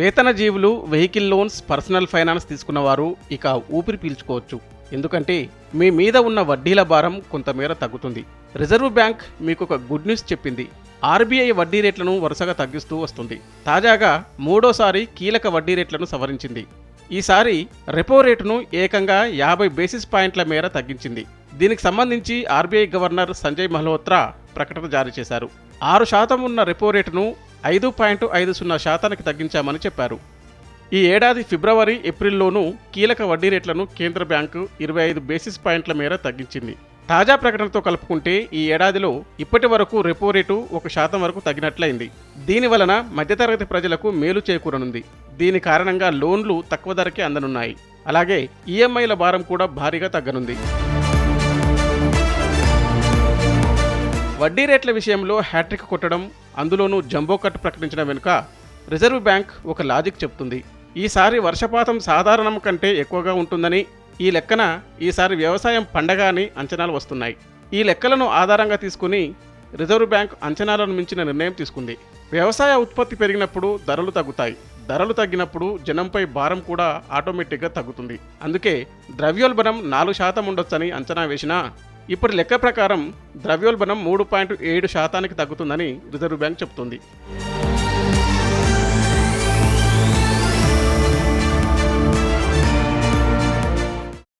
వేతన జీవులు vehicle loans personal finance తీసుకున్నవారు ఇక ఊపిరి పీల్చుకోవచ్చు. ఎందుకంటే మీ మీద ఉన్న వడ్డీల భారం కొంతమేర తగ్గుతుంది. రిజర్వ్ బ్యాంక్ మీకు ఒక గుడ్ న్యూస్ చెప్పింది. ఆర్బీఐ వడ్డీ రేట్లను వరుసగా తగ్గిస్తూ వస్తుంది. తాజాగా మూడోసారి కీలక వడ్డీ రేట్లను సవరించింది. ఈసారి రెపో రేటును ఏకంగా యాభై బేసిస్ పాయింట్ల మేర తగ్గించింది. దీనికి సంబంధించి ఆర్బీఐ గవర్నర్ సంజయ్ మల్హోత్రా ప్రకటన జారీ చేశారు. ఆరు శాతం ఉన్న రెపో రేటును ఐదు పాయింట్ ఐదు సున్నా శాతానికి తగ్గించామని చెప్పారు. ఈ ఏడాది ఫిబ్రవరి ఏప్రిల్లోనూ కీలక వడ్డీ రేట్లను కేంద్ర బ్యాంకు ఇరవై ఐదు బేసిస్ పాయింట్ల మేర తగ్గించింది. తాజా ప్రకటనతో కలుపుకుంటే ఈ ఏడాదిలో ఇప్పటి వరకు రెపో రేటు ఒక శాతం వరకు తగ్గినట్లయింది. దీని వలన మధ్యతరగతి ప్రజలకు మేలు చేకూరనుంది. దీని కారణంగా లోన్లు తక్కువ ధరకే అందనున్నాయి. అలాగే ఈఎంఐల భారం కూడా భారీగా తగ్గనుంది. వడ్డీ రేట్ల విషయంలో హ్యాట్రిక్ కొట్టడం అందులోనూ జంబో కట్ ప్రకటించడం వెనుక రిజర్వ్ బ్యాంక్ ఒక లాజిక్ చెప్తుంది. ఈసారి వర్షపాతం సాధారణం కంటే ఎక్కువగా ఉంటుందని ఈ లెక్కన ఈసారి వ్యవసాయం పండగ అని అంచనాలు వస్తున్నాయి. ఈ లెక్కలను ఆధారంగా తీసుకుని రిజర్వ్ బ్యాంక్ అంచనాలను మించిన నిర్ణయం తీసుకుంది. వ్యవసాయ ఉత్పత్తి పెరిగినప్పుడు ధరలు తగ్గుతాయి. ధరలు తగ్గినప్పుడు జనంపై భారం కూడా ఆటోమేటిక్గా తగ్గుతుంది. అందుకే ద్రవ్యోల్బణం నాలుగు శాతం ఉండొచ్చని అంచనా వేసినా ఇప్పుడు లెక్క ప్రకారం ద్రవ్యోల్బణం మూడు పాయింట్ ఏడు శాతానికి తగ్గుతుందని రిజర్వ్ బ్యాంక్ చెబుతుంది.